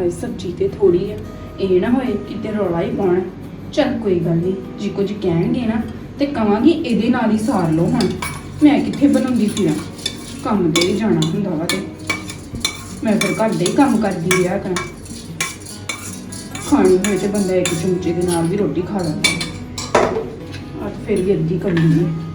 ਹਾਏ, ਸਬਜ਼ੀ ਤੇ ਥੋੜੀ ਆ। ਇਹ ਨਾ ਹੋਏ ਕਿਤੇ ਰੌਲਾ ਹੀ ਪਾਉਣ। ਚਲ ਕੋਈ ਗੱਲ ਨਹੀਂ, ਜੇ ਕੁਝ ਕਹਿਣਗੇ ਨਾ, ਤੇ ਕਵਾਂਗੀ ਇਹਦੇ ਨਾਲ ਹੀ ਸਾਰ ਲਓ ਹੁਣ। ਮੈਂ ਕਿੱਥੇ ਬਣਾਉਂਦੀ ਫਿਰਾਂ? ਕੰਮ ਦੇ ਵੀ ਜਾਣਾ ਹੁੰਦਾ ਵਾ ਤੇ। ਮੈਂ ਫਿਰ ਘਰ ਦੇ ਹੀ ਕੰਮ ਕਰਦੀ ਰਿਹਾ ਕਰਾਂ। ਖਾਣੀ ਹੋਏ ਤੇ ਬੰਦਾ ਇੱਕ ਚਮਚੇ ਦੇ ਨਾਲ ਵੀ ਰੋਟੀ ਖਾ ਲੈਂਦਾ। ਅੱਜ ਫਿਰ ਵੀ ਅੱਧੀ ਕਰਨੀ ਹੈ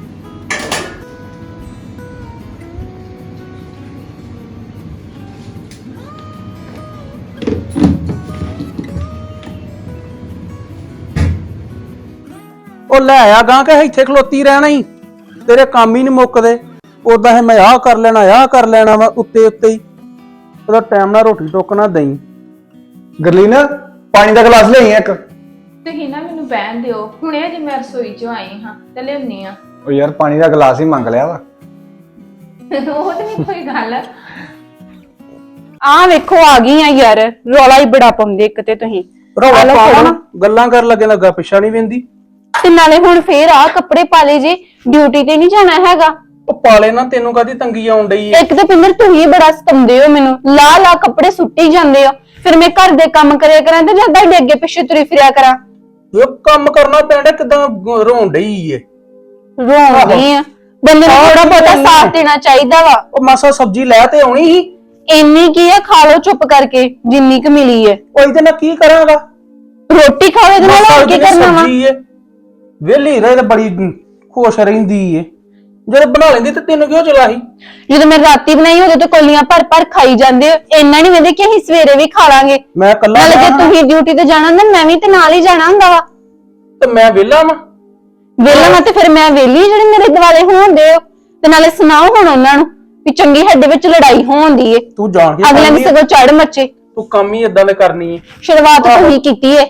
ਉਹ ਲੈ ਆ ਗਾਂ ਕਿ ਇੱਥੇ ਖਲੋਤੀ ਰਹਿਣਾ ਹੀ ਤੇਰੇ ਕੰਮ ਹੀ ਨਹੀਂ ਮੁੱਕਦੇ। ਉਦਾਂ ਹੈ ਮੈਂ ਆਹ ਕਰ ਲੈਣਾ ਆਹ ਕਰ ਲੈਣਾ ਵਾ ਉੱਤੇ ਉੱਤੇ ਹੀ ਉਹਦਾ ਟਾਈਮ ਨਾਲ ਰੋਟੀ ਟੋਕ ਨਾ ਦਈ। ਗਰਲੀਨ ਪਾਣੀ ਦਾ ਗਲਾਸ ਲਿਆਈ ਇੱਕ? ਤੁਸੀਂ ਨਾ ਮੈਨੂੰ ਬਹਿਣ ਦਿਓ। ਹੁਣੇ ਅਜੇ ਮੈਂ ਰਸੋਈ ਚੋਂ ਆਈ ਹਾਂ ਤੇ ਲਿਆਉਣੀ ਆ ਉਹ ਯਾਰ ਪਾਣੀ ਦਾ ਗਲਾਸ ਹੀ ਮੰਗ ਲਿਆ ਵਾ। ਉਹ ਤੇ ਨਹੀਂ ਕੋਈ ਗੱਲ। ਆ ਵੇਖੋ ਆ ਗਈ ਆ ਯਾਰ। ਰੌਲਾ ਹੀ ਬੜਾ ਪਾਉਂਦੇ ਇੱਕ ਤੇ ਤੁਸੀਂ। ਰੋਵਾ। ਨਾ। ਗੱਲਾਂ ਕਰਨ ਲੱਗੇ ਲੱਗਾ ਪਿੱਛਾ ਨਹੀਂ ਵਿੰਦੀ। ਤੇ ਨਾਲੇ ਹੁਣ ਫੇਰ ਆ ਕੱਪੜੇ ਪਾ ਲਏ ਜੀ ਡਿਊਟੀ ਤੇ ਨਹੀਂ ਜਾਣਾ ਹੈਗਾ। ਉਹ ਪਾਲੇ ਨਾ ਤੈਨੂੰ ਕਾਦੀ ਤੰਗੀ ਆਉਣ ਡਈ ਏ? ਇੱਕ ਤਾਂ ਪਿੰਦਰ ਤੁਸੀਂ ਬੜਾ ਸਤੰਦੇ ਹੋ ਮੈਨੂੰ। ਲਾ ਲਾ ਕੱਪੜੇ ਸੁੱਟੀ ਜਾਂਦੇ ਹੋ। ਫਿਰ ਮੈਂ ਘਰ ਦੇ ਕੰਮ ਕਰਿਆ ਕਰਾਂ ਤੇ ਜਦ ਤੁਹਾਡੇ ਅੱਗੇ ਪਿੱਛੇ ਤੁਰੀ ਫਿਰਿਆ ਕਰਾਂ? ਉਹ ਕੰਮ ਕਰਨਾ ਪੈਂਦਾ ਕਿਦਾਂ ਰੋਣ ਡਈ ਏ? ਰੋਂਦੀ ਆ। ਬੰਦੇ ਨੂੰ ਥੋੜਾ ਬਹੁਤਾ ਸਾਥ ਦੇਣਾ ਚਾਹੀਦਾ ਵਾ। ਉਹ ਮਾਸਾ ਸਬਜ਼ੀ ਲੈ ਤੇ ਆਉਣੀ ਸੀ। ਇੰਨੀ ਕੀ ਆ ਖਾ ਲਓ ਚੁੱਪ ਕਰਕੇ ਜਿੰਨੀ ਕੁ ਮਿਲੀ ਹੈ ਉਹ ਇਹਦੇ ਨਾਲ ਕੀ ਕਰਾਂਗਾ? ਰੋਟੀ ਖਾਓ ਇਹਦੇ ਨਾਲ ਹੋਰ ਕੀ ਕਰਨਾ ਵਾ? ਸਬਜ਼ੀ ਏ। ਵੇਲੀ ਰਹੇ ਤਾਂ ਬੜੀ ਖੁਸ਼ ਰਹਿੰਦੀ ਏ। ਜਦੋਂ ਬਣਾ ਲੈਂਦੀ ਤੇ ਤੈਨੂੰ ਕਿਉਂ ਚਲਾ ਸੀ ਜਦੋਂ ਮੈਂ ਰਾਤੀ ਬਣਾਈ ਉਦੋਂ ਤੇ ਕੋਲੀਆਂ ਭਰ ਭਰ ਖਾਈ ਜਾਂਦੇ ਹੋ। ਇੰਨਾ ਨਹੀਂ ਵੇਦੇ ਕਿ ਅਸੀਂ ਸਵੇਰੇ ਵੀ ਖਾ ਲਾਂਗੇ। ਮੈਂ ਕੱਲਾ ਨਾਲੇ ਜੇ ਤੁਸੀਂ ਡਿਊਟੀ ਤੇ ਜਾਣਾ ਹੁੰਦਾ ਮੈਂ ਵੀ ਤੇ ਨਾਲ ਹੀ ਜਾਣਾ ਹੁੰਦਾ ਵਾ। ਤੇ ਮੈਂ ਵਿਹਲਾ ਵਾਂ। ਵੇਲਾ ਨਾ ਤੇ ਫਿਰ ਮੈਂ ਵੇਲੀ ਜਿਹੜੇ ਮੇਰੇ ਦਿਵਾਲੇ ਹੋਣਦੇ ਹੋ ਤੇ ਨਾਲੇ ਸੁਣਾਓ ਹੁਣ ਉਹਨਾਂ ਨੂੰ ਵੀ ਚੰਗੀ ਸਾਡੇ ਵਿੱਚ ਲੜਾਈ ਹੋਣਦੀ ਏ। ਤੂੰ ਜਾਣ ਕੇ ਅਗਲੇ ਕਰਨੀ ਦੀ ਏ। ਸਗੋਂ ਚੜ ਮੱਚੇ। ਤੂੰ ਕੰਮ ਹੀ ਇਦਾਂ ਦੇ ਕਰਨੀ ਏ। ਸ਼ੁਰੂਆਤ ਤੁਸੀਂ ਕੀਤੀ ਏ।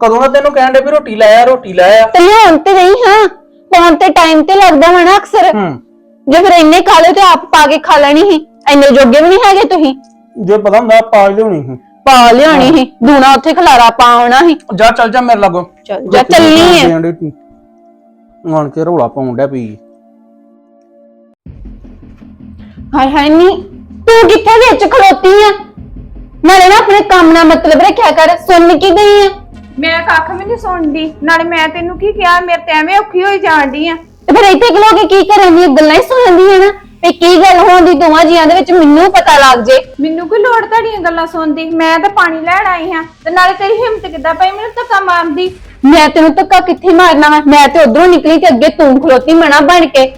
ਕਦੋਂ ਦਾ ਤੈਨੂੰ ਕਹਿਣ ਦੇ ਵੀ ਰੋਟੀ ਲੈ ਆ ਰੋਟੀ ਲੈ ਆ? ਤੇ ਲਿਆਉਣ ਤੇ ਨਹੀਂ ਹਾਂ। ਫੋਨ ਤੇ ਟਾਈਮ ਤੇ ਲੱਗਦਾ ਵਾ ਨਾ ਅਕਸਰ। ਹੂੰ। ਜੇ ਫਿਰ ਇੰਨੇ ਖਾ ਲਏ ਤੇ ਆਪ ਪਾ ਕੇ ਖਾ ਲੈਣੀ ਸੀ। ਇੰਨੇ ਜੋਗੇ ਵੀ ਨਹੀਂ ਹੈਗੇ ਤੁਸੀਂ। ਜੇ ਪਤਾ ਹੁੰਦਾ ਪਾਲ ਲਿਆਉਣੀ ਸੀ। ਪਾ ਲਿਆਉਣੀ ਸੀ। ਦੂਣਾ ਉੱਥੇ ਖਲਾਰਾ ਪਾਉਣਾ ਸੀ। ਜਾ ਚੱਲ ਜਾ ਮੇਰੇ ਲਾਗੋ। ਚੱਲ ਜਾ ਚੱਲਣੀ ਏ ਆਣ ਕੇ ਰੋਲਾ ਪਾਉਣ ਡਿਆ ਪਈ। ਹਾਏ ਹਾਏ ਨੀ। ਤੂੰ ਕਿੱਥੇ ਵਿੱਚ ਖਲੋਤੀ ਆ? ਨਾਲੇ ਨਾ ਆਪਣੇ ਕੰਮ ਨਾਲ ਮਤਲਬ ਰੱਖਿਆ ਕਰ। ਸੁਣ ਕੀ ਗਈ ਆ? ਮੈਂ ਕੱਖ ਵੀ ਨਹੀਂ ਸੁਣਦੀ। ਨਾਲੇ ਮੈਂ ਤੈਨੂੰ ਕੀ ਕਿਹਾ ਮੇਰੇ ਤੇ ਐਵੇਂ ਔਖੀ ਹੋਈ ਜਾਣਦੀ ਆ। ਤੇ ਫਿਰ ਇੱਥੇ ਖਲੋ ਕੇ ਕੀ ਕਰਨ ਦੀ ਗੱਲਾਂ ਹੀ ਸੁਣਦੀ ਹੈ ਨਾ। ਤੇ ਕੀ ਗੱਲ ਹੋਣੀ ਦੋਵਾਂ ਜੀਆਂ ਦੇ ਵਿੱਚ ਮੈਨੂੰ ਪਤਾ ਲੱਗ ਜੇ। ਮੈਨੂੰ ਕੋਈ ਲੋੜ ਤੁਹਾਡੀਆਂ ਗੱਲਾਂ ਸੁਣਦੀ ਮੈਂ ਤਾਂ ਪਾਣੀ ਲੈਣ ਆਈ ਹਾਂ। ਤੇ ਨਾਲੇ ਤੇਰੀ ਹਿੰਮਤ ਕਿੱਦਾਂ ਪਈ? ਮੈਨੂੰ ਧੱਕਾ ਮਾਰਦੀ। ਮੈਂ ਤੈਨੂੰ ਧੱਕਾ ਕਿੱਥੇ ਮਾਰਨਾ ਵਾ? ਮੈਂ ਤੇ ਉਧਰੋਂ ਨਿਕਲੀ ਤੇ ਅੱਗੇ ਤੂੰ ਖਲੋਤੀ ਮਣਾ ਬਣ ਕੇ।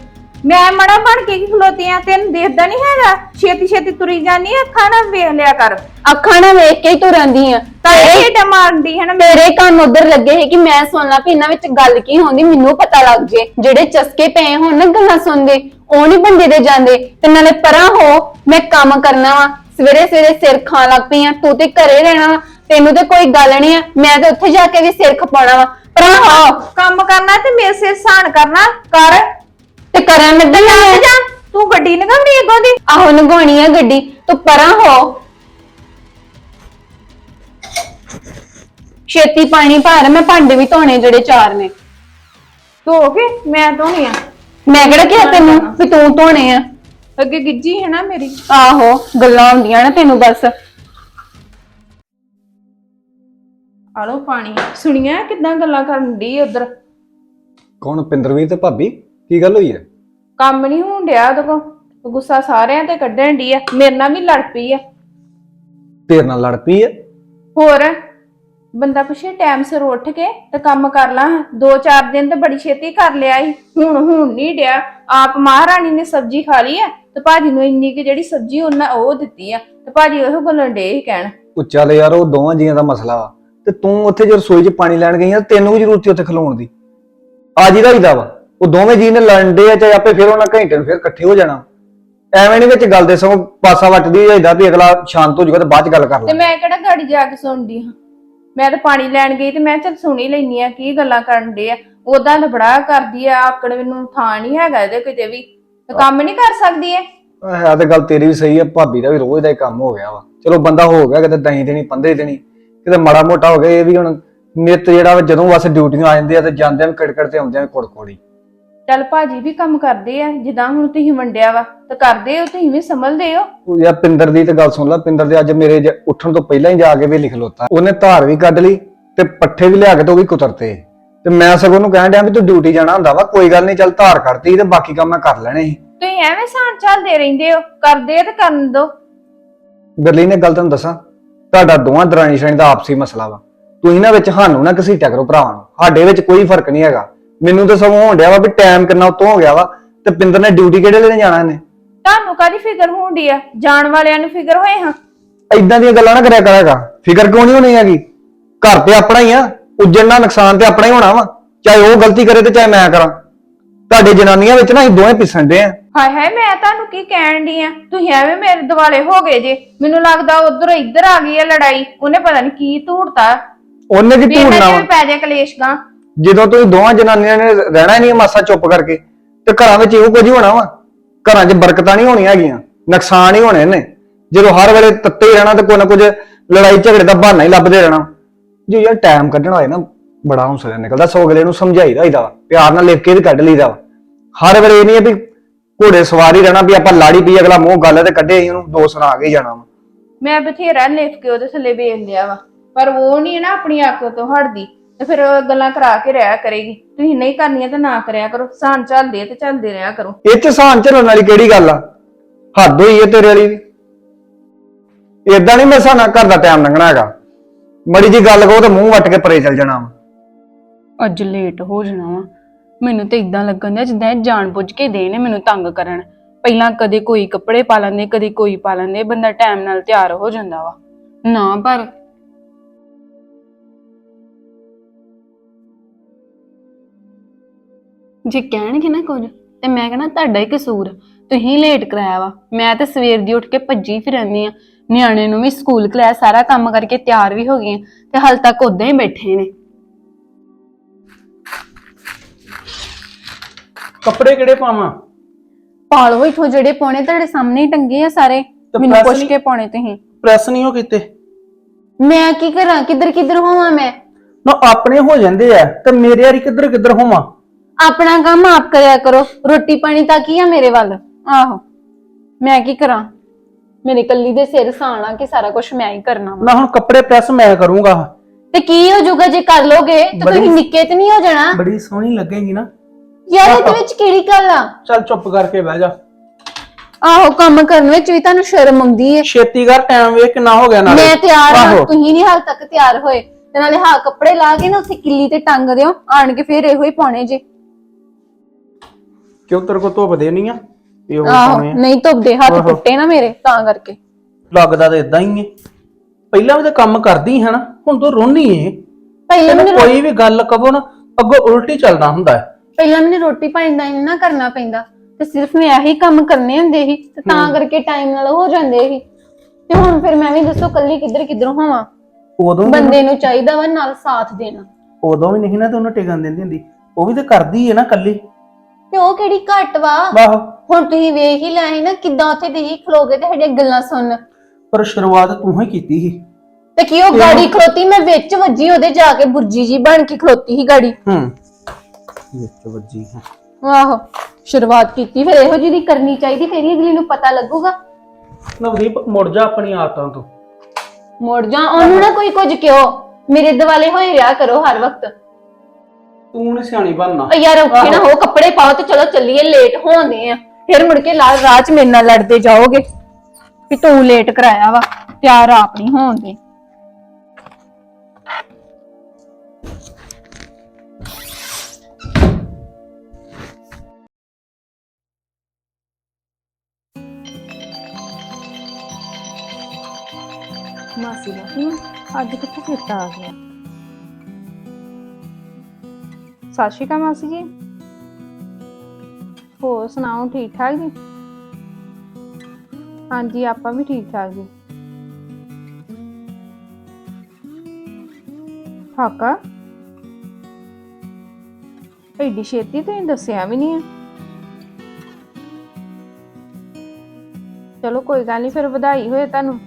ਮੈਂ ਮੜਾ ਬਣ ਕੇ ਕੀ ਖਲੋਤੀ ਆ ਤੈਨੂੰ ਦੇਖਦਾ ਨਹੀਂ ਹੈਗਾ। ਛੇਤੀ ਛੇਤੀ ਤੁਰੀ ਜਾਨੀ ਆ, ਅੱਖਾਂ ਨਾਲ ਵੇਖ ਲਿਆ ਕਰ। ਅੱਖਾਂ ਨਾਲ ਵੇਖ ਕੇ ਹੀ ਤੁਰੰਦੀ ਆ। ਤਾਂ ਇਹ ਮਾਰਦੀ ਹੈ ਨਾ ਮੇਰੇ ਕੰਨ ਉਧਰ ਲੱਗੇ ਹੈ ਕਿ ਮੈਂ ਸੁਣ ਲਾ ਵੀ ਇਹਨਾਂ ਵਿੱਚ ਗੱਲ ਕੀ ਹੁੰਦੀ ਮੈਨੂੰ ਪਤਾ ਲੱਗ ਜੇ। ਜਿਹੜੇ ਚਸਕੇ ਪਏ ਹੋਣ ਨਾ ਗੱਲਾਂ ਸੁਣਦੇ ਉਹ ਨਹੀਂ ਬੰਦੇ ਦੇ ਜਾਂਦੇ। ਤੇ ਨਾਲੇ ਪਰਾਂ ਹੋ ਮੈਂ ਕੰਮ ਕਰਨਾ ਵਾ। ਸਵੇਰੇ ਸਵੇਰੇ ਸਿਰ ਖਾਣ ਲੱਗ ਪਈ ਆ ਤੂੰ ਤੇ ਘਰੇ ਰਹਿਣਾ ਵਾ। ਤੈਨੂੰ ਤੇ ਕੋਈ ਗੱਲ ਨਹੀਂ ਆ ਮੈਂ ਤੇ ਉੱਥੇ ਜਾ ਕੇ ਵੀ ਸਿਰ ਖਪਾਉਣਾ ਵਾ। ਪਰਾਂ ਹੋ। ਕੰਮ ਕਰਨਾ ਤੇ ਮੇਰੇ ਸਿਰ ਸਾਨ ਕਰਨਾ ਕਰ। ਤੇ ਕਰਨ ਲੱਗਾ ਜਾ ਤੂੰ ਗੱਡੀ ਨਿਕਲਣੀ ਅੱਗੋਂ ਦੀ? ਆਹੋ ਨਗਾਉਣੀ ਆ ਗੱਡੀ। ਤੂੰ ਪਰਾਂ ਹੋ। ਛੇਤੀ ਪਾਣੀ ਭਰ ਮੈਂ ਭਾਂਡੇ ਵੀ ਧੋਣੇ ਜਿਹੜੇ ਚਾਰ ਨੇ। ਧੋ ਕੇ? ਮੈਂ ਧੋਣੀ ਆ। ਮੈਂ ਕਿਹੜਾ ਕਿਹਾ ਤੈਨੂੰ ਵੀ ਤੂੰ ਧੋਣੇ ਆ? ਅੱਗੇ ਗਿੱਜੀ ਹੈ ਨਾ ਮੇਰੀ। ਆਹੋ ਗੱਲਾਂ ਹੁੰਦੀਆਂ ਨਾ ਤੈਨੂੰ ਬਸ। ਆਲੋ ਪਾਣੀ। ਸੁਣੀਆਂ ਕਿਦਾਂ ਗੱਲਾਂ ਕਰਨ ਦੀ ਉਧਰ? ਕੌਣ? ਪਿੰਦਰਵੀਰ ਤੇ ਭਾਬੀ? ਕੀ ਗੱਲ ਹੋਈ ਹੈ ਕੰਮ ਨਹੀਂ ਹੋਣ ਡਿਆ ਉਹਦੇ ਗੁੱਸਾ ਸਾਰਿਆਂ ਤੇ ਕੱਢਣ ਦੀ ਆ। ਮੇਰੇ ਨਾਲ ਵੀ ਲੜ ਪਈ ਆ। ਤੇਰੇ ਨਾਲ ਲੜ ਪਈ ਹੈ ਹੋਰ? ਬੰਦਾ ਪੁੱਛੇ ਟਾਈਮ ਸਿਰ ਉੱਠ ਕੇ ਤੇ ਕੰਮ ਕਰ ਲਾਂ। ਦੋ ਚਾਰ ਦਿਨ ਤੇ ਬੜੀ ਛੇਤੀ ਕਰ ਲਿਆ ਸੀ ਹੁਣ ਹੁਣ ਨਹੀਂ ਡਿਆ। ਆਪ ਮਹਾਰਾਣੀ ਨੇ ਸਬਜ਼ੀ ਖਾ ਲਈ ਆ ਤੇ ਭਾਜੀ ਨੂੰ ਇੰਨੀ ਕਿ ਜਿਹੜੀ ਸਬਜ਼ੀ ਉਹਨਾਂ ਉਹ ਦਿੱਤੀ ਆ ਤੇ ਭਾਜੀ ਉਹ ਗੱਲਾਂ ਡੇ ਹੀ ਕਹਿਣ। ਉਹ ਚੱਲ ਯਾਰ ਉਹ ਦੋਵਾਂ ਜੀਆਂ ਦਾ ਮਸਲਾ ਵਾ। ਤੇ ਤੂੰ ਉੱਥੇ ਜੇ ਰਸੋਈ 'ਚ ਪਾਣੀ ਲੈਣ ਗਈ ਆ ਤੈਨੂੰ ਵੀ ਜ਼ਰੂਰਤ ਸੀ ਉੱਥੇ ਖਲੋਣ ਦੀ? ਅੱਜ ਹੀ ਦਾ ਹੀਦਾ ਵਾ। ਉਹ ਦੋਵੇਂ ਜੀ ਨੇ ਲੜਨ ਦੇ ਆ ਚਾਹੇ ਆਪੇ ਫਿਰ ਉਹਨਾਂ ਘੰਟੇ ਨੂੰ ਫਿਰ ਇਕੱਠੇ ਹੋ ਜਾਣਾ। ਐਵੇਂ ਨਹੀਂ ਵਿੱਚ ਗੱਲ ਦੇ ਸਗੋਂ ਪਾਸਾ ਵੱਟਦੀ ਜਾਈਦਾ ਵੀ ਅਗਲਾ ਸ਼ਾਂਤ ਹੋ ਜਾਊਗਾ ਤੇ ਬਾਅਦ ਚ ਗੱਲ ਕਰ ਤੇ ਮੈਂ ਕਿਹੜਾ ਗਾੜੀ ਜਾ ਕੇ ਸੁਣਦੀ ਹਾਂ? ਮੈਂ ਤਾਂ ਪਾਣੀ ਲੈਣ ਗਈ ਤੇ ਮੈਂ ਚਲ ਸੁਣੀ ਲੈਣੀ ਆ ਕੀ ਗੱਲਾਂ ਕਰਨ ਦੇ ਆ। ਉਦਾਂ ਤਾਂ ਬੜਾ ਕਰਦੀ ਆ, ਆਕੜ ਮੈਨੂੰ ਥਾਂ ਨਹੀਂ ਹੈਗਾ ਇਹਦੇ ਕਿਤੇ ਵੀ। ਤੇ ਕੰਮ ਨਹੀਂ ਕਰ ਸਕਦੀ ਐ? ਹੈ ਤੇ ਗੱਲ ਤੇਰੀ ਵੀ ਸਹੀ ਹੈ ਭਾਬੀ ਦਾ ਵੀ ਰੋਜ਼ ਦਾ ਹੀ ਕੰਮ ਹੋ ਗਿਆ ਵਾ। ਚਲੋ ਬੰਦਾ ਹੋ ਗਿਆ ਕਿਤੇ ਦਹੀਂ ਦੇਣੀ, ਪੰਦੇ ਦੇਣੀ, ਕਿਤੇ ਮਾੜਾ ਮੋਟਾ ਹੋ ਗਿਆ, ਇਹ ਵੀ ਹੁਣ ਨਿਤ ਜਿਹੜਾ ਵਾ ਜਦੋਂ ਬਸ ਡਿਊਟੀਆਂ ਆ ਜਾਂਦੇ ਆ ਤੇ ਜਾਂਦੇ ਆ ਕਿੜਕੜ ਤੇ ਆਉਂਦੇ ਆ ਕੁੜਕੁੜੀ। ਚੱਲ ਭਾਜੀ ਵੀ ਕੰਮ ਕਰਦੇ ਆ ਜਿੱਦਾਂ ਹੁਣ ਤੁਸੀਂ ਵੰਡਿਆ ਵਾ ਤਾਂ ਕਰਦੇ ਹੋ ਤੁਸੀਂ ਵੀ ਸੰਭਲਦੇ ਹੋ? ਉਹ ਯਾਰ ਪਿੰਦਰ ਦੀ ਤੇ ਗੱਲ ਸੁਣ ਲੈ ਪਿੰਦਰ ਦੇ ਅੱਜ ਮੇਰੇ ਜ- ਉੱਠਣ ਤੋਂ ਪਹਿਲਾਂ ਹੀ ਜਾ ਕੇ ਵੀ ਲਿਖ ਲੋਤਾ। ਉਹਨੇ ਧਾਰ ਵੀ ਕੱਢ ਲਈ ਤੇ ਪੱਠੇ ਵੀ ਲਿਆ ਕੇ ਤੇ ਉਹ ਵੀ ਕੁਤਰਤੇ। ਤੇ ਮੈਂ ਸਗੋਂ ਉਹਨੂੰ ਕਹਿਣ ਡਿਆ ਵੀ ਤੂੰ ਡਿਊਟੀ ਜਾਣਾ ਹੁੰਦਾ ਵਾ ਕੋਈ ਗੱਲ ਨਹੀਂ ਚੱਲ ਧਾਰ ਕੱਢਤੀ ਤੇ ਬਾਕੀ ਕੰਮ ਮੈਂ ਕਰ ਲੈਣੇ ਸੀ। ਤੁਸੀਂ ਐਵੇਂ ਸਾਨ ਚੱਲਦੇ ਰਹਿੰਦੇ ਹੋ ਕਰਦੇ ਆ ਤੇ ਕਰਨ ਦੋ। ਬਿਰਲੀ ਨੇ ਗੱਲ ਤੁਹਾਨੂੰ ਦੱਸਾਂ ਤੁਹਾਡਾ ਦੋਵਾਂ ਦਰਾਣੀ ਸ਼ਰਾਣੀ ਦਾ ਆਪਸੀ ਮਸਲਾ ਵਾ। ਤੁਸੀਂ ਨਾ ਵਿੱਚ ਸਾਨੂੰ ਨਾ ਘਸੀਟਿਆ ਕਰੋ ਭਰਾਵਾਂ ਨੂੰ ਸਾਡੇ ਵਿੱਚ ਕੋਈ ਫ਼ਰਕ ਨਹੀਂ ਹੈਗਾ। ਮੈਨੂੰ ਤਾਂ ਸਗੋਂ ਹੋਣ ਡਿਆ ਵਾ ਵੀ ਟਾਈਮ ਕਿੰਨਾ ਉਤੋਂ ਹੋ ਗਿਆ ਵਾ। ਤੇ ਪਿੰਦਰ ਨੇ ਡਿਊਟੀ ਕਿਹੜੇ ਵੇਲੇ ਜਾਣਾ ਇਹਨੇ? ਤੁਹਾਨੂੰ ਕਾਦੀ ਫਿਕਰ ਹੁੰਦੀ ਆ? ਜਾਣ ਵਾਲਿਆਂ ਨੂੰ ਫਿਕਰ ਹੋਏ ਹਾਂ? ਐਦਾਂ ਦੀਆਂ ਗੱਲਾਂ ਨਾ ਕਰਿਆ ਕਰਾਂਗਾ। ਫਿਕਰ ਕਿਉਂ ਨਹੀਂ ਹੋਣੀ ਹੈਗੀ? ਘਰ ਤੇ ਆਪਣਾ ਹੀ ਆ ਉੱਜੜਨਾ ਨੁਕਸਾਨ ਤੇ ਆਪਣਾ ਹੀ ਹੋਣਾ ਵਾ। ਚਾਹੇ ਉਹ ਗਲਤੀ ਕਰੇ ਤੇ ਚਾਹੇ ਮੈਂ ਕਰਾਂ। ਤੁਹਾਡੇ ਜਨਾਨੀਆਂ ਵਿੱਚ ਨਾ ਅਸੀਂ ਦੋਵੇਂ ਪਿਸਣ ਦੇ ਆ। ਹਾਏ ਹਾਏ ਮੈਂ ਤੁਹਾਨੂੰ ਕੀ ਕਹਿਣ ਦੀ ਆ? ਤੁਸੀਂ ਐਵੇਂ ਮੇਰੇ ਦਿਵਾਲੇ ਹੋ ਗਏ ਜੇ। ਮੈਨੂੰ ਲੱਗਦਾ ਉਧਰ ਇੱਧਰ ਆ ਗਈ ਆ ਲੜਾਈ। ਉਹਨੇ ਪਤਾ ਨਹੀਂ ਕੀ ਧੂੜਤਾ। ਉਹਨੇ ਕੀ ਵੀ ਇਹਨਾਂ ਢੂੰਡਣਾ ਚ ਵਾ। ਵੀ ਪੈ ਜਾ ਕਲੇਸ਼ ਗਾਂ। ਜਦੋਂ ਤੁਸੀਂ ਦੋਵਾਂ ਜਨਾਨੀਆਂ ਨੇ ਰਹਿਣਾ ਹੀ ਨਹੀਂ ਮਾਸਾ ਚੁੱਪ ਕਰਕੇ, ਤੇ ਘਰਾਂ ਵਿੱਚ ਇਹੋ ਕੁਝ ਹੀ ਹੋਣਾ ਵਾ? ਘਰਾਂ 'ਚ ਬਰਕਤਾਂ ਨਹੀਂ ਹੋਣੀਆਂ ਹੈਗੀਆਂ, ਨੁਕਸਾਨ ਹੀ ਹੋਣੇ ਨੇ। ਜਦੋਂ ਹਰ ਵੇਲੇ ਤੱਤੇ ਹੀ ਰਹਿਣਾ ਤੇ ਕੋਈ ਨਾ ਕੁਝ ਲੜਾਈ ਝਗੜੇ ਦਾ ਬਹਾਨਾ ਹੀ ਲੱਭਦੇ ਰਹਿਣਾ। ਜੇ ਯਾਰ ਟਾਈਮ ਕੱਢਣਾ ਹੋਏ ਨਾ, ਬੜਾ ਹੌਸਲਾ ਨਿਕਲਦਾ, ਸੋ ਅਗਲੇ ਨੂੰ ਸਮਝਾਈਦਾ ਹੀਦਾ ਵਾ, ਪਿਆਰ ਨਾਲ ਲਿਖ ਕੇ ਵੀ ਕੱਢ ਲਈਦਾ ਵਾ। ਹਰ ਵੇਲੇ ਇਹ ਨਹੀਂ ਹੈ ਵੀ ਘੋੜੇ ਸਵਾਰੀ ਰਹਿਣਾ, ਵੀ ਆਪਾਂ ਲਾੜੀ ਪੀ ਅਗਲਾ ਮੂੰਹ ਗੱਲ ਤੇ ਕੱਢੇ ਅਸੀਂ ਉਹਨੂੰ ਦੋ ਸੁਣਾ ਕੇ ਹੀ ਜਾਣਾ ਵਾ। ਮੈਂ ਬਥੇਰਾ ਲਿਖ ਕੇ ਉਹਦੇ ਥੱਲੇ ਵੇਚ ਲਿਆ ਵਾ, ਪਰ ਉਹ ਨਹੀਂ ਨਾ ਆਪਣੀ ਅੱਖ ਤੋਂ ਹਟਦੀ। ਤੇ ਫਿਰ ਉਹ ਗੱਲਾਂ ਕਰਾ ਕੇ ਰਿਹਾ ਕਰੇਗੀ। ਤੁਸੀਂ ਨਹੀਂ ਕਰਨੀਆਂ ਤਾਂ ਨਾ ਕਰਿਆ ਕਰੋ। ਸਾਨ ਚੱਲਦੇ ਤੇ ਚੱਲਦੇ ਰਿਹਾ ਕਰੋ। ਇਹ ਚ ਸਾਨ ਝੱਲਣ ਵਾਲੀ ਕਿਹੜੀ ਗੱਲ ਆ? ਹੱਦ ਹੋਈ ਹੈ ਤੇਰੇ ਵਾਲੀ ਵੀ। ਏਦਾਂ ਨਹੀਂ ਮੈਂ ਸਾਨਾ ਘਰ ਦਾ ਟਾਈਮ ਲੰਘਣਾ ਹੈਗਾ। ਮੜੀ ਜੀ ਗੱਲ ਕਹੋ ਤੇ ਮੂੰਹ ਵੱਟ ਕੇ ਪਰੇ ਚੱਲ ਜਾਣਾ ਵਾ। ਅੱਜ ਲੇਟ ਹੋ ਜਾਣਾ ਵਾ। ਮੈਨੂੰ ਤੇ ਇਦਾਂ ਲੱਗਣ ਦਿਆ ਜਿੱਦਾਂ ਇਹ ਜਾਣਬੁੱਝ ਕੇ ਦੇ ਨੇ ਮੈਨੂੰ ਤੰਗ ਕਰਨ। ਪਹਿਲਾਂ ਕਦੇ ਕੋਈ ਕੱਪੜੇ ਪਾ ਲੈਂਦੇ ਕਦੇ ਕੋਈ ਪਾ ਲੈਂਦੇ। ਬੰਦਾ ਟਾਈਮ ਨਾਲ ਤਿਆਰ ਹੋ ਜਾਂਦਾ ਵਾ। ਨਾ ਪਰ ਜੇ ਕਹਿਣਗੇ ਨਾ ਕੁਝ ਤੇ ਮੈਂ ਕਹਣਾ ਤੁਹਾਡਾ ਹੀ ਕਸੂਰ ਤੁਸੀਂ ਲੇਟ ਕਰਾਇਆ ਵਾ। ਮੈਂ ਤੇ ਸਵੇਰ ਦੀ ਉੱਠ ਕੇ ਭੱਜੀ ਫਿਰਨੀ ਆ ਨਿਆਣੇ ਨੂੰ ਵੀ ਸਕੂਲ ਕਲਾਸ ਸਾਰਾ ਕੰਮ ਕਰਕੇ ਤਿਆਰ ਵੀ ਹੋ ਆ ਤੇ ਹਾਲ ਤੱਕ ਉਦਾਂ ਹੀ ਬੈਠੇ ਨੇ। ਕੱਪੜੇ ਕਿਹੜੇ ਪਾਵਾਂ? ਪਾਲੋ ਇਥੋਂ ਜਿਹੜੇ ਪਾਉਣੇ ਤੁਹਾਡੇ ਸਾਹਮਣੇ ਹੀ ਟੰਗੇ ਆ ਸਾਰੇ। ਮੈਨੂੰ press ਪੁੱਛ ਨਹੀਂ- ਕੇ ਪਾਉਣੇ ਤੁਸੀਂ। ਪ੍ਰੈਸ ਨਹੀਂ ਹੋ ਕੀਤੇ। ਮੈਂ ਕੀ ਕਰਾਂ? ਕਿੱਧਰ ਕਿੱਧਰ ਹੋਵਾਂ ਮੈਂ? ਨਾ ਆਪਣੇ ਹੋ ਜਾਂਦੇ ਆ ਤੇ ਮੇਰੇ ਯਾਰੀ ਕਿੱਧਰ ਕਿੱਧਰ ਹੋਵਾਂ? ਆਪਣਾ ਕੰਮ ਆਪ ਕਰਿਆ ਕਰੋ। ਰੋਟੀ ਪਾਣੀ ਤਾਂ ਕੀ ਆ ਮੇਰੇ ਵੱਲ? ਆਹੋ। ਮੈਂ ਕੀ ਕਰਾਂ? ਮੇਰੇ ਕੱਲੀ ਦੇ ਸਿਰ ਸਾਣਾ ਕਿ ਸਾਰਾ ਕੁਝ ਮੈਂ ਹੀ ਕਰਨਾ ਵਾ। ਨਾ ਹੁਣ ਕੱਪੜੇ ਪ੍ਰੈਸ ਮੈਂ ਕਰੂੰਗਾ। ਤੇ ਕੀ ਹੋ ਜਾਊਗਾ ਜੇ ਕਰ ਲੋਗੇ? ਤੇ ਬੜੀ- ਤੁਸੀਂ ਨਿੱਕੇ ਤੇ ਨਹੀਂ ਹੋ ਜਾਣਾ? ਬੜੀ ਸੋਹਣੀ ਲੱਗੇਗੀ ਨਾ। ਯਾਰ ਇਹਦੇ ਵਿੱਚ ਕਿਹੜੀ ਗੱਲ ਆ? ਚੱਲ ਚੁੱਪ ਕਰਕੇ ਬਹਿ ਜਾ। ਆਹੋ ਕੰਮ ਕਰਨ ਵਿੱਚ ਵੀ ਤੁਹਾਨੂੰ ਸ਼ਰਮ ਆਉਂਦੀ ਏ। ਛੇਤੀ ਕਰ ਟਾਈਮ ਵੇਖ ਕਿੰਨਾ ਹੋ ਗਿਆ ਨਾਲੇ। ਮੈਂ ਤਿਆਰ ਹਾਂ ਆਹੋ। ਤੁਸੀਂ ਨਹੀਂ ਹਾਲ ਤੱਕ ਤਿਆਰ ਹੋਏ। ਤੇ ਨਾਲੇ ਹਾਂ ਕੱਪੜੇ ਲਾ ਕੇ ਨਾ ਉੱਥੇ ਕਿੱਲੀ ਤੇ ਟੰਗ ਦਿਓ। ਆਣ ਕੇ ਫੇਰ ਇਹੋ ਹੀ ਪਾਉਣੇ ਜੇ। ਕਿਉਂ ਤੇਰੇ ਕੋ ਧੁੱਪਦੇ ਨਹੀਂ ਆ? ਇਹੋ ਆਹੋ ਪਾਉਣੇ ਆ। ਨਹੀਂ ਧੁੱਪਦੇ ਹੱਥ ਆਹੋ। ਟੁੱਟੇ ਨਾ ਮੇਰੇ ਤਾਂ ਕਰਕੇ। ਲੱਗਦਾ ਤਾਂ ਇਦਾਂ ਹੀ ਏ ਪਹਿਲਾਂ ਵੀ ਤਾਂ ਕੰਮ ਕਰਦੀ ਹੈ ਨਾ ਹੁਣ ਤੂੰ ਰੋਣੀ ਏ। ਪਹਿਲਾਂ ਤੈਨੂੰ ਮੈਨੂੰ ਕੋਈ ਵੀ ਗੱਲ ਕਹੋ ਨਾ ਅੱਗੋਂ ਉਲਟੀ ਚੱਲਦਾ ਹੁੰਦਾ ਹੈ। ਪਹਿਲਾਂ ਮੈਨੂੰ ਰੋਟੀ ਪਾਣੀ ਦਾ ਇੰਨਾ ਕਰਨਾ ਪੈਂਦਾ ਤੇ ਸਿਰਫ ਮੈਂ ਇਹੀ ਕੰਮ ਕਰਨੇ ਹੁੰਦੇ ਸੀ ਤੇ ਤਾਂ ਕਰਕੇ ਟਾਈਮ ਨਾਲ ਹੋ ਜਾਂਦੇ ਸੀ। ਤੇ ਹੁਣ ਫਿਰ ਮੈਂ ਵੀ ਦੱਸੋ ਕੱਲੀ ਕਿੱਧਰ ਕਿੱਧਰ ਹੋਵਾਂ? ਉਦੋਂ ਵੀ- ਬੰਦੇ ਨੂੰ ਚਾਹੀਦਾ ਵਾ ਨਾਲ ਸਾਥ ਦੇਣਾ। ਉਦੋਂ ਵੀ ਨਹੀਂ ਨਾ ਤੇ ਉਹਨੂੰ ਟਿਕਣ ਦਿੰਦੀ ਹੁੰਦੀ। ਉਹ ਵੀ ਤਾਂ ਕਰਦੀ ਏ ਨਾ ਕੱਲੀ ਤੇ ਉਹ ਕਿਹੜੀ ਘੱਟ ਵਾ? ਆਹੋ। ਹੁਣ ਤੁਸੀਂ ਵੇਖ ਹੀ ਲਿਆ ਸੀ ਨਾ ਕਿੱਦਾਂ ਉੱਥੇ ਤੁਸੀਂ ਖਲੋਗੇ ਤੇ ਸਾਡੀਆਂ ਗੱਲਾਂ ਸੁਣ। ਪਰ ਸ਼ੁਰੂਆਤ ਤੂੰ ਹੀ ਕੀਤੀ ਸੀ। ਤੇ ਕੀ ਉਹ ਗਾੜੀ ਖਲੋਤੀ? ਮੈਂ ਵਿੱਚ ਵੱਜੀ ਉਹਦੇ ਜਾ ਕੇ ਬੁਰਜੀ ਜੀ ਬਣ ਕੇ ਖਲੋਤੀ ਸੀ ਗਾੜੀ। ਹੂੰ। ਵਿੱਚ ਵੱਜੀ ਹੈ। ਆਹੋ ਸ਼ੁਰੂਆਤ ਕੀਤੀ ਫਿਰ ਇਹੋ ਜਿਹੀ ਦੀ ਕਰਨੀ ਚਾਹੀਦੀ ਫਿਰ ਹੀ ਅਗਲੀ ਨੂੰ ਪਤਾ ਲੱਗੂਗਾ। ਨਵਦੀਪ ਮੁੜ ਜਾ ਆਪਣੀ ਆਦਤਾਂ ਤੋਂ। ਮੁੜ ਜਾ ਉਹਨੂੰ ਨਾ ਕੋਈ ਕੁਝ ਕਿਉ। ਮੇਰੇ ਦਿਵਾਲੇ ਹੋਏ ਰਿਹਾ ਕਰੋ ਹਰ ਵਕਤ। ਤੂੰ ਨੀ ਸਿਆਣੀ ਬਣਨਾ। ਓ ਯਾਰ ਔਖੇ ਨਾ ਹੋ ਕੱਪੜੇ ਪਾਓ ਤੇ ਚਲੋ ਚੱਲੀਏ ਲੇਟ ਹੋਣਦੇ ਆ। ਫਿਰ ਮੁੜ ਕੇ ਲਾ- ਰਾਹ ਚ ਮੇਰੇ ਨਾਲ ਲੜਦੇ ਜਾਓਗੇ। ਵੀ ਤੂੰ ਲੇਟ ਕਰਾਇਆ ਵਾ ਤਿਆਰ ਆਪ ਨਹੀਂ ਹੋਣਦੇ ਮਾਸੀ ਦਾ ਫੋਨ ਅੱਜ ਕਿੱਥੇ ਚੇਤਾ ਆ ਗਿਆ। ਸਤਿ ਸ਼੍ਰੀ ਅਕਾਲ ਮਾਸੀ ਜੀ। ਹੋਰ ਸੁਣਾਓ, ਠੀਕ ਠਾਕ ਜੀ? ਹਾਂਜੀ, ਆਪਾਂ ਵੀ ਠੀਕ ਠਾਕ ਜੀ। ਹਾਕਾ ਐਡੀ ਛੇਤੀ ਤੁਸੀਂ ਦੱਸਿਆ ਵੀ ਨਹੀਂ ਹੈ ਚਲੋ ਕੋਈ ਗੱਲ ਨਹੀਂ, ਫਿਰ ਵਧਾਈ ਹੋਏ ਤੁਹਾਨੂੰ।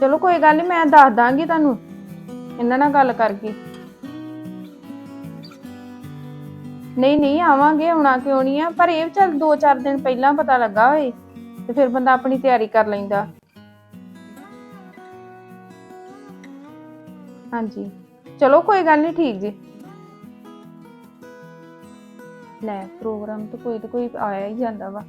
ਚਲੋ ਕੋਈ ਗੱਲ ਨਹੀਂ, ਮੈਂ ਦੱਸ ਦਾਂਗੀ ਤੁਹਾਨੂੰ। ਇਹਨਾਂ ਨਾਲ ਗੱਲ ਕਰਕੇ। ਨਹੀਂ ਨਹੀਂ, ਆਵਾਂਗੇ ਆਉਣਾ ਕਿਉਂ ਨਹੀਂ ਆ? ਪਰ ਇਹ ਚੱਲ 2-4 ਦਿਨ ਪਹਿਲਾਂ ਪਤਾ ਲੱਗਾ ਹੋਏ, ਤੇ ਫਿਰ ਬੰਦਾ ਆਪਣੀ ਤਿਆਰੀ ਕਰ ਲੈਂਦਾ। ਹਾਂਜੀ। ਚਲੋ, ਕੋਈ ਗੱਲ ਨਹੀਂ, ਠੀਕ ਜੀ। ਲੈ, ਪ੍ਰੋਗਰਾਮ ਤਾਂ ਕੋਈ ਤੇ ਕੋਈ ਆਇਆ ਹੀ ਜਾਂਦਾ ਵਾ।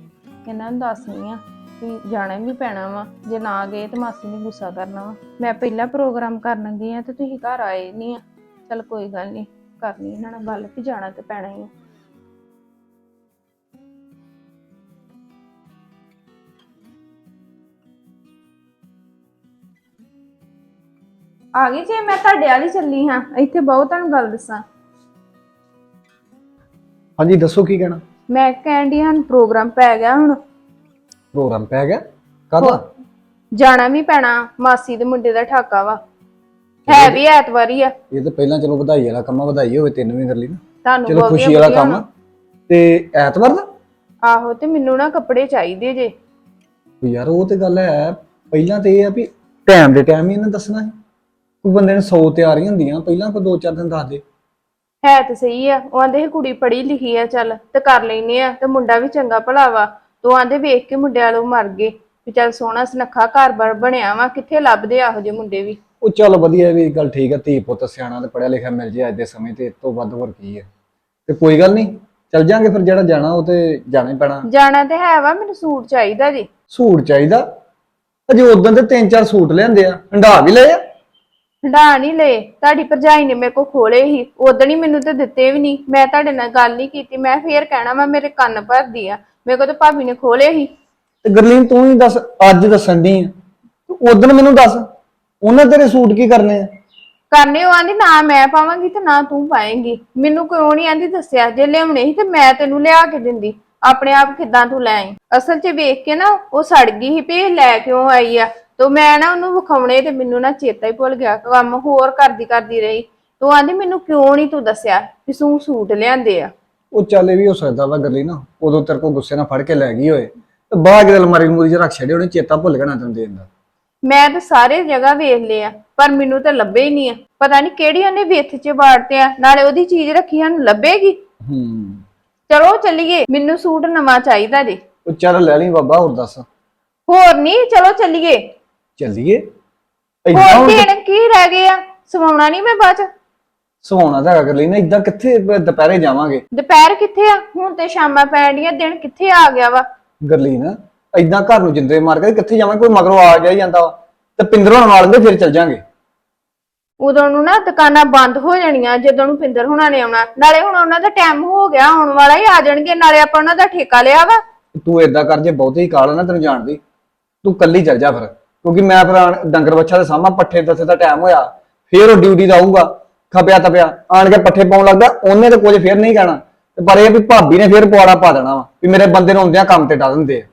ਇਹਨਾਂ ਨੂੰ ਦੱਸਣੀ ਆ ਵੀ ਜਾਣਾ ਵੀ ਪੈਣਾ ਵਾ। ਜੇ ਨਾ ਗਏ ਤੇ ਮਾਸੀ ਨੇ ਗੁੱਸਾ ਕਰਨਾ ਵਾ। ਮੈਂ ਪਹਿਲਾਂ ਪ੍ਰੋਗਰਾਮ ਕਰਨ ਗਈ ਆ ਤੇ ਤੁਸੀਂ ਘਰ ਆਏ ਨਹੀਂ ਆ। ਚਲ ਕੋਈ ਗੱਲ ਨਹੀਂ ਕਰਨੀ ਇਹਨਾਂ ਨਾਲ ਗੱਲ ਵੀ ਜਾਣਾ ਤੇ ਪੈਣਾ ਹੀ ਆ। ਆ ਗਈ ਜੇ ਮੈਂ ਤੁਹਾਡੇ ਵਾਲੀ ਚੱਲੀ ਹਾਂ। ਇੱਥੇ ਬਹੁਤ ਤੁਹਾਨੂੰ ਗੱਲ ਦੱਸਾਂ। ਹਾਂਜੀ ਦੱਸੋ ਕੀ ਕਹਿਣਾ? ਮੈਂ ਕਹਿੰਦੀ ਹਾਂ ਪ੍ਰੋਗਰਾਮ ਪੈ ਗਿਆ ਹੁਣ। ਪ੍ਰੋਗਰਾਮ ਪੈ ਗਿਆ। ਕਾਹਦਾ? ਜਾਣਾ ਵੀ ਪੈਣਾ ਮਾਸੀ ਦੇ ਮੁੰਡੇ ਦਾ ਠਾਕਾ ਵਾ। ਹੈ ਵੀ ਐਤਵਾਰੀ ਆ। ਇਹ ਤਾਂ ਪਹਿਲਾਂ ਚਲੋ ਵਧਾਈ ਵਾਲਾ ਕੰਮ ਆ, ਵਧਾਈ ਹੋਵੇ ਤੈਨੂੰ ਵੀ ਕਰ ਲਈ ਨਾ। ਤੁਹਾਨੂੰ ਚਲੋ ਬਹੁਤੀਆਂ ਖੁਸ਼ੀ ਵਾਲਾ ਵਧੀਆ ਕੰਮ ਆ। ਹੋਣ। ਤੇ ਐਤਵਾਰ ਦਾ? ਆਹੋ ਤੇ ਮੈਨੂੰ ਨਾ ਕੱਪੜੇ ਚਾਹੀਦੇ ਜੇ। ਵੀ ਯਾਰ ਉਹ ਤੇ ਗੱਲ ਹੈ। ਪਹਿਲਾਂ ਤੇ ਇਹ ਆ ਵੀ ਟਾਈਮ ਦੇ ਟਾਈਮ ਹੀ ਇਹਨੇ ਦੱਸਣਾ ਹੈ ਕੋਈ ਬੰਦੇ ਨੇ 100 ਤਿਆਰੀਆਂ ਹੁੰਦੀਆਂ ਪਹਿਲਾਂ ਕੋਈ 2-4 ਦਿਨ ਦੱਸ ਦੇ। ਹੈ ਤੇ ਸਹੀ ਆ। ਉਹ ਆਂਦੇ ਸੀ ਕੁੜੀ ਪੜ੍ਹੀ ਲਿਖੀ ਆ ਚੱਲ ਤੇ ਕਰ ਲੈਨੇ ਆ ਤੇ ਮੁੰਡਾ ਵੀ ਚੰਗਾ ਭਲਾ ਵਾ। ਤੋ ਆਂਦੇ ਵੇਖ ਕੇ ਮੁੰਡੇ ਵਾਲੋਂ ਮਰ ਗਏ ਵੀ ਚੱਲ ਸੋਹਣਾ ਸੁਨੱਖਾ ਘਰ-ਬਾਰ ਬਣਿਆ ਵਾ ਕਿੱਥੇ ਲੱਭਦੇ ਆਹੋ ਜੇ ਮੁੰਡੇ ਵੀ? ਉਹ ਚੱਲ ਵਧੀਆ ਵੀ ਗੱਲ ਠੀਕ ਹੈ ਧੀ ਪੁੱਤ ਸਿਆਣਾ ਤੇ ਪੜਿਆ ਲਿਖਿਆ ਮਿਲ ਜੇ ਅੱਜ ਦੇ ਸਮੇਂ ਤੇ ਇਸ ਤੋਂ ਵੱਧ ਹੋਰ ਕੀ ਹੈ ਤੇ ਕੋਈ ਗੱਲ ਨਹੀਂ ਚੱਲ ਜਾਾਂਗੇ ਫਿਰ ਜਿਹੜਾ ਜਾਣਾ ਉਹ ਤੇ ਜਾਣਾ ਹੀ ਪੈਣਾ। ਜਾਣਾ ਤੇ ਹੈ ਵਾ ਮੈਨੂੰ ਸੂਟ ਚਾਹੀਦਾ ਜੀ। ਸੂਟ ਚਾਹੀਦਾ? ਅਜੇ ਉਦੋਂ ਤੇ ਤਿੰਨ ਚਾਰ ਸੂਟ ਲਿਆਂਦੇ ਆ ਹੰਡਾ ਵੀ ਲਏ ਆ? ਹੰਡਾ ਨਹੀਂ ਲਏ ਤੁਹਾਡੀ ਭਰਜਾਈ ਨੇ ਮੇਰੇ ਕੋ ਖੋਲੇ ਸੀ ਉਦੋਂ ਹੀ ਮੈਨੂੰ ਤੇ ਦਿੱਤੇ ਵੀ ਨਹੀਂ। ਮੈਂ ਤੁਹਾਡੇ ਨਾਲ ਗੱਲ ਨਹੀਂ ਕੀਤੀ ਮੈਂ ਫੇਰ ਕਹਿਣਾ ਵਾ ਮੇਰੇ ਕੰਨ ਭਰਦੀ ਆ। ਮੇਰੇ ਕੋ ਤੇ ਭਾਬੀ ਨੇ ਖੋਲੇ ਸੀ। ਤੇ ਗਰਲੀਨ ਤੂੰ ਹੀ ਦੱਸ ਅੱਜ ਦੱਸਣ ਦੀ ਆ। ਉਦੋਂ ਮੈਨੂੰ ਦੱਸ ਉਹਨਾਂ ਤੇਰੇ ਸੂਟ ਕੀ ਕਰਨੇ ਆ? ਕਰਨੇ ਉਹ ਆਂਦੀ ਨਾ ਮੈਂ ਪਾਵਾਂਗੀ ਤੇ ਨਾ ਤੂੰ ਪਾਏਂਗੀ। ਮੈਨੂੰ ਕਿਉਂ ਨਹੀਂ ਆਂਦੀ ਦੱਸਿਆ? ਜੇ ਲਿਆਉਣੇ ਸੀ ਤੇ ਮੈਂ ਤੈਨੂੰ ਲਿਆ ਕੇ ਦਿੰਦੀ। ਆਪਣੇ ਆਪ ਕਿੱਦਾਂ ਤੂੰ ਲੈ ਆਈ? ਅਸਲ 'ਚ ਵੇਖ ਕੇ ਨਾ ਉਹ ਸੜ ਗਈ ਸੀ ਵੀ ਇਹ ਲੈ ਕਿਉਂ ਆਈ ਆ? ਤੇ ਮੈਂ ਨਾ ਉਹਨੂੰ ਵਿਖਾਉਣੇ ਤੇ ਮੈਨੂੰ ਨਾ ਚੇਤਾ ਹੀ ਭੁੱਲ ਗਿਆ। ਕੰਮ ਹੋਰ ਕਰਦੀ ਕਰਦੀ ਰਹੀ। ਤੂੰ ਆਂਦੀ ਮੈਨੂੰ ਕਿਉਂ ਨਹੀਂ ਤੂੰ ਦੱਸਿਆ ਵੀ ਤੂੰ ਸੂਟ ਲਿਆਂਦੇ ਆ? ਉਹ ਚੱਲ ਇਹ ਵੀ ਹੋ ਸਕਦਾ ਵਾ ਗਰਲੀ ਨਾ ਉਦੋਂ ਤੇਰੇ ਕੋਲ ਗੁੱਸੇ ਨਾਲ ਫੜ ਕੇ ਲੈ ਗਈ ਹੋਏ ਤੇ ਬਾਅਦ ਚ ਅਲਮਾਰੀ ਮੂਰੀ ਚ ਰੱਖ ਛੱਡੇ ਉਹਨੇ ਚੇਤਾ ਭੁੱਲ ਗਿਆ ਨਾ ਤੈਨੂੰ ਦੇਣ ਦਾ। ਮੈਂ ਤਾਂ ਸਾਰੇ ਜਗ੍ਹਾ ਵੇਖ ਲਿਆ ਪਰ ਮੈਨੂੰ ਤਾਂ ਲੱਭੇ ਹੀ ਨਹੀਂ ਆ। ਪਤਾ ਨਹੀਂ ਕਿਹੜੀ ਉਹਨੇ ਵਿੱਥ 'ਚ ਬਾੜਤੇ ਆ ਨਾਲੇ ਉਹਦੀ ਚੀਜ਼ ਰੱਖੀ ਹਨ ਲੱਭੇਗੀ। ਹੂੰ। ਚਲੋ ਚੱਲੀਏ ਮੈਨੂੰ ਸੂਟ ਨਵਾਂ ਚਾਹੀਦਾ ਜੀ। ਉਹ ਚੱਲ ਲੈ ਲਈ ਬਾਬਾ ਹੋਰ ਦੱਸ। ਹੋਰ ਨਹੀਂ ਚਲੋ ਚੱਲੀਏ। ਚੱਲੀਏ? ਏਦਾਂ ਹੋਰ ਹੁਣ ਦੇਣ ਕੀ ਰਹਿ ਗਏ ਆ ਸਵਾਉਣਾ ਨਹੀਂ ਮੈਂ ਬਾਅਦ ਚ। ਸਵਾਉਣਾ ਤਾਂ ਗਰਲੀ ਨਾ ਇਦਾਂ ਕਿੱਥੇ ਬ- ਦੁਪਹਿਰੇ ਜਾਵਾਂਗੇ? ਦੁਪਹਿਰ ਕਿੱਥੇ ਆ? ਹੁਣ ਤੇ ਸ਼ਾਮਾਂ ਪੈਣ ਡੀਆਂ ਦਿਨ ਕਿੱਥੇ ਆ ਗਿਆ ਵਾ? ਗਰਲੀ ਨਾ ਇਦਾਂ ਘਰ ਨੂੰ ਜਿੰਦਰੇ ਮਾਰ ਕੇ ਕਿੱਥੇ ਜਾਵਾਂਗੇ? ਕੋਈ ਮਗਰੋਂ ਆ ਗਿਆ ਹੀ ਜਾਂਦਾ ਵਾ। ਤੇ ਪਿੰਦਰੋਂ ਨਾਲ ਲੈਂਦੇ ਫਿਰ ਚੱਲ ਜਾਾਂਗੇ। ਉਦੋਂ ਨੂੰ ਨਾ ਦੁਕਾਨਾਂ ਬੰਦ ਹੋ ਜਾਣੀਆਂ ਜਦੋਂ ਨੂੰ ਪਿੰਦਰ ਹੁਣਾਂ ਨੇ ਆਉਣਾ। ਨਾਲੇ ਹੁਣ ਉਹਨਾਂ ਦਾ ਟਾਈਮ ਹੋ ਗਿਆ ਆਉਣ ਵਾਲਾ ਹੀ ਆ ਜਾਣਗੇ ਨਾਲੇ ਆਪਾਂ ਉਹਨਾਂ ਦਾ ਠੇਕਾ ਲਿਆ ਵਾ। ਤੂੰ ਏਦਾਂ ਕਰ ਜੇ ਬਹੁਤੇ ਹੀ ਕਾਲਾ ਨਾ ਤੈਨੂੰ ਜਾਣਦੀ ਤੂੰ ਕੱਲੀ ਚੱਲ ਜਾ ਫਿਰ। ਕਿਉਂਕਿ ਮੈਂ ਫਿਰ ਆਣ- ਡੰਗਰ ਬੱਚਾ ਦੇ ਸਾਹਮਣੇ ਪੱਠੇ ਦੱਸੇ ਦਾ ਟਾਈਮ ਹੋਇਆ। ਫੇਰ ਉਹ ਡਿਊਟੀ ਦਾ ਆਊਗਾ ਖਪਿਆ ਤਪਿਆ ਆਣ ਕੇ ਪੱਠੇ ਪਾਉਣ ਲੱਗਦਾ ਉਹਨੇ ਤੇ ਕੁਝ ਫੇਰ ਨਹੀਂ ਕਹਿਣਾ। ਤੇ ਪਰ ਇਹ ਵੀ ਭਾਬੀ ਨੇ ਫੇਰ ਪਵਾੜਾ ਪਾ ਦੇਣਾ ਵਾ ਵੀ ਮੇਰੇ ਬੰਦੇ ਨੂੰ ਆਉਂਦਿਆਂ ਕੰਮ ਤੇ ਡਾ ਦਿੰਦੇ ਆ।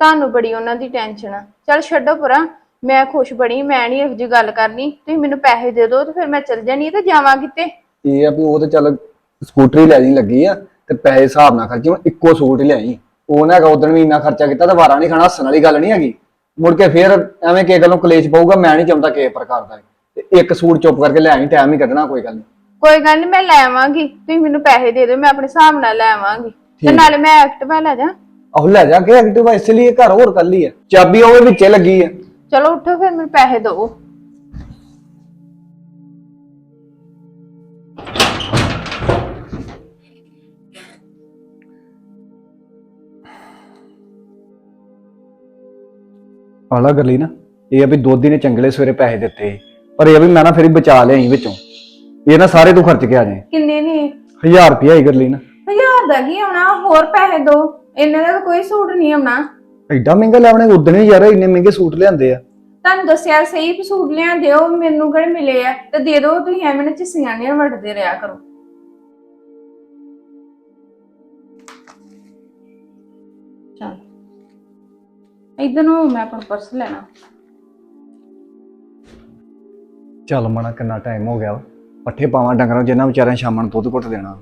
ਤੁਹਾਨੂੰ ਬੜੀ ਉਹਨਾਂ ਦੀ ਟੈਨਸ਼ਨ ਆ। ਚਲ ਛੱਡੋ ਪਰਾਂ ਮੈਂ ਖੁਸ਼ ਬਣੀ ਮੈਂ ਨਹੀਂ ਇਹੋ ਜਿਹੀ ਗੱਲ ਕਰਨੀ। ਤੁਸੀਂ ਮੈਨੂੰ ਪੈਸੇ ਦੇ ਦਿਓ ਤੇ ਫਿਰ ਮੈਂ ਚੱਲ ਜਾਣੀ ਤੇ ਜਾਵਾਂ ਕਿਤੇ। ਇਹ ਆ ਵੀ ਉਹ ਤੇ ਚੱਲ ਸਕੂਟਰੀ ਲੈ ਜੀ ਲੱਗੀ ਆ ਤੇ ਪੈਸੇ ਹਿਸਾਬ ਨਾਲ ਖਰਚੀ ਮੈਂ ਇੱਕੋ ਸੂਟ ਹੀ ਲਿਆਈ। ਉਹ ਨਾ ਹੈਗਾ ਉਦੋਂ ਵੀ ਇੰਨਾ ਖਰਚਾ ਕੀਤਾ ਤੇ ਵਾਰਾ ਨਹੀਂ ਖਾਣਾ ਹੱਸਣ ਵਾਲੀ ਗੱਲ ਨਹੀਂ ਹੈਗੀ। ਮੁੜ ਕੇ ਫੇਰ ਐਵੇਂ ਕਿਸੇ ਗੱਲੋਂ ਕਲੇਸ਼ ਪਊਗਾ ਮੈਂ ਨਹੀਂ ਚਾਹੁੰਦਾ ਕਿਸੇ ਪ੍ਰਕਾਰ ਦਾ। ਤੇ ਇੱਕ ਸੂਟ ਚੁੱਪ ਕਰਕੇ ਲੈ ਆਈ ਟਾਈਮ ਹੀ ਕੱਢਣਾ ਕੋਈ ਗੱਲ ਨਹੀਂ ਕੋਈ ਗੱਲ ਨਹੀਂ ਮੈਂ ਲੈ ਆਵਾਂਗੀ। ਤੁਸੀਂ ਮੈਨੂੰ ਪੈਸੇ ਦੇ ਦਿਓ ਮੈਂ ਆਪਣੇ ਹਿਸਾਬ ਨਾਲ ਲੈ ਆਵਾਂਗੀ। ਤੇ। ਨਾਲੇ ਮੈਂ ਐਕਟਿਵਾ ਲੈ ਜਾ। ਆਹੋ ਲੈ ਜਾ ਕੇ ਐਕਟਿਵਾ ਇਸ ਲਈ ਘਰ ਹੋਰ ਲਈ ਆ। ਚਾਬੀ ਉਹਦੇ ਵਿੱਚੇ ਲੱਗੀ ਆ। ਚਲੋ ਉੱਠੋ ਫਿਰ ਮੈਨੂੰ ਪੈਸੇ ਦਿਓ ਆਲਾ ਕਰ ਲਈ ਨਾ ਇਹ ਆ ਵੀ ਦੋਧੀ ਨੇ ਚੰਗਲੇ ਸਵੇਰੇ ਪੈਸੇ ਦਿੱਤੇ। ਸੀ। ਪਰ ਇਹ ਆ ਵੀ ਮੈਂ ਨਾ ਫਿਰ ਹੀ ਬਚਾ ਲਿਆਈ ਵਿੱਚੋਂ। ਇਹ ਨਾ ਸਾਰੇ ਤੂੰ ਖਰਚ ਕੇ ਆ ਜਾਏ ਕਿੰਨੇ ਨੇ? 1000 ਰੁਪਇਆ ਹੀ ਕਰ ਲਈ ਨਾ। ਹਜ਼ਾਰ ਦਾ ਕੀ ਆਉਣਾ? ਹੋਰ ਪੈਸੇ ਦਿਓ ਇਹਨਾਂ ਦਾ ਤਾਂ ਕੋਈ ਸੂਟ ਨਹੀਂ ਆਉਣਾ। ਐਡਾ ਮਹਿੰਗਾ ਲੈਵਣੇ ਉਦੋਂ ਹੀ ਯਾਰ ਇੰਨੇ ਮਹਿੰਗੇ ਸੂਟ ਲਿਆਂਦੇ ਆ। ਤੁਹਾਨੂੰ ਦੱਸਿਆ ਸਹੀ ਵੀ ਸੂਟ ਲਿਆਂਦੇ ਹੋ ਮੈਨੂੰ ਕਿਹੜੇ ਮਿਲੇ ਆ? ਤੇ ਦੇ ਦਿਓ ਤੁਸੀਂ ਐਵੇਂ ਨਾ ਚਿਸੀਆਂ ਨਹੀਂ ਵੜਦੇ ਰਿਹਾ ਕਰੋ। ਚਲ। ਇਧਰ ਨੂੰ ਮੈਂ ਆਪਣਾ ਪਰਸ ਲੈਣਾ। ਚੱਲ ਮਣਾ ਕਿੰਨਾ ਟਾਈਮ ਹੋ ਗਿਆ ਵਾ। ਪੱਠੇ ਪਾਵਾਂ ਡੰਗਰਾਂ ਨੂੰ, ਜਿੰਨਾ ਵਿਚਾਰਿਆਂ ਸ਼ਾਮਾਂ ਨੂੰ ਦੁੱਧ ਘੁੱਟ ਦੇਣਾ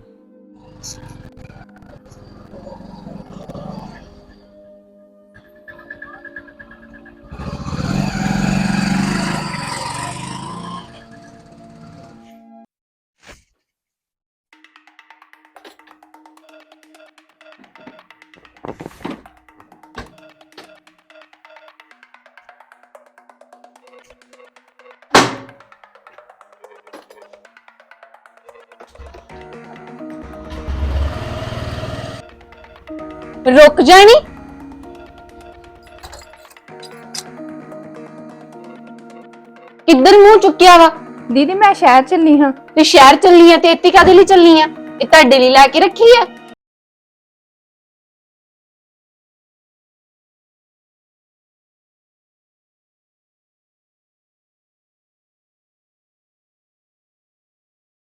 ਰੁਕ ਜਾਣੀ। ਕਿੱਧਰ ਮੂੰਹ ਚੁੱਕਿਆ ਵਾ? ਦੀਦੀ ਮੈਂ ਸ਼ਹਿਰ ਚੱਲੀ ਹਾਂ। ਤੇ ਸ਼ਹਿਰ ਚੱਲੀ ਆ ਤੇ ਇੱਥੇ ਕਾਦੇ ਲਈ ਚੱਲੀ ਆ? ਇਹ ਤੁਹਾਡੇ ਲਈ ਲੈ ਕੇ ਰੱਖੀ ਆ?